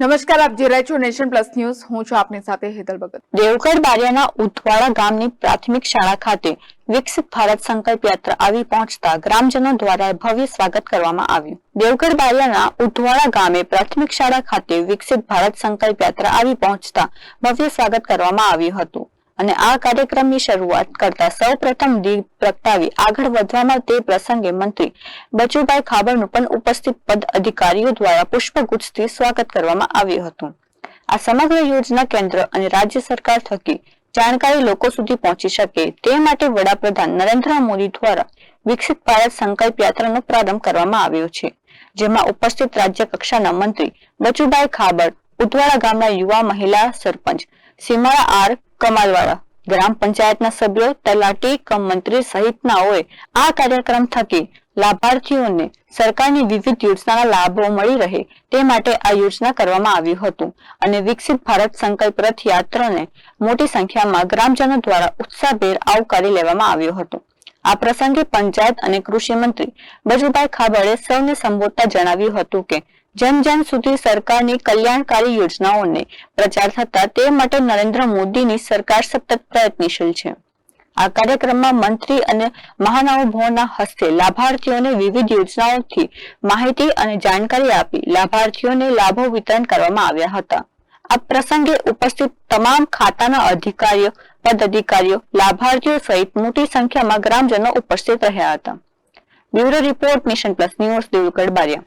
નમસ્કાર, આપ જે રહ્યા છો નેશન પ્લસ ન્યૂઝ. હું છું આપની સાથે હેતલ ભગત. દેવગઢ બારિયાના ઉથવાડા ગામની પ્રાથમિક શાળા ખાતે વિકસિત ભારત સંકલ્પ યાત્રા આવી પહોંચતા ગ્રામજનો દ્વારા ભવ્ય સ્વાગત કરવામાં આવ્યું. દેવગઢ બારિયાના ઉથવાડા ગામે પ્રાથમિક શાળા ખાતે વિકસિત ભારત સંકલ્પ યાત્રા આવી પહોંચતા ભવ્ય સ્વાગત કરવામાં આવ્યું હતું. અને આ કાર્યક્રમની શરૂઆત કરતા સૌ પ્રથમ દીપ પ્રગટાવી આગળ વધવામાં તે પ્રસંગે મંત્રી બચુભાઈ ખાબરનું પણ ઉપસ્થિત પદ અધિકારીઓ દ્વારા પુષ્પગુચ્છથી સ્વાગત કરવામાં આવ્યું હતું. આ સમગ્ર યોજના કેન્દ્ર અને રાજ્ય સરકાર થકી જાણકારી લોકો સુધી પહોંચી શકે તે માટે વડાપ્રધાન નરેન્દ્ર મોદી દ્વારા વિકસિત ભારત સંકલ્પ યાત્રાનો પ્રારંભ કરવામાં આવ્યો છે, જેમાં ઉપસ્થિત રાજ્ય કક્ષાના મંત્રી બચુભાઈ ખાબર ઉદવાડા ગામના યુવા મહિલા સરપંચ સીમાળા આર કમાલવાળા, ગ્રામ પંચાયતના સભ્યો, તલાટી કમ મંત્રી સહિતનાઓએ આ કાર્યક્રમ થકી લાભાર્થીઓને સરકારની વિવિધ યોજનાના લાભો મળી રહે તે માટે આ યોજના કરવામાં આવ્યું હતું અને વિકસિત ભારત સંકલ્પ રથ યાત્રાને મોટી સંખ્યામાં ગ્રામજનો દ્વારા ઉત્સાહભેર આવકારી લેવામાં આવ્યો હતો. આ પ્રસંગે પંચાયત અને કૃષિ મંત્રી બજુભાઈ ખાબડે સૌને સંબોધતા જણાવ્યું હતું કે જન જન સુધી સરકારની કલ્યાણકારી યોજનાઓને પ્રચાર થતા તે માટે નરેન્દ્ર મોદીની સરકાર સતત પ્રયત્નશીલ છે. આ કાર્યક્રમમાં મંત્રી અને મહાનુભાવોના હસ્તે લાભાર્થીઓને વિવિધ યોજનાઓથી માહિતી અને જાણકારી આપી લાભાર્થીઓને લાભો વિતરણ કરવામાં આવ્યા હતા. આ પ્રસંગે ઉપસ્થિત તમામ ખાતાના અધિકારીઓ પદ અધિકારીઓ લાભાર્થીઓ સહિત મોટી સંખ્યામાં ગ્રામજનો ઉપસ્થિત રહ્યા હતા. Bureau report mission plus news, Devgadh Baria.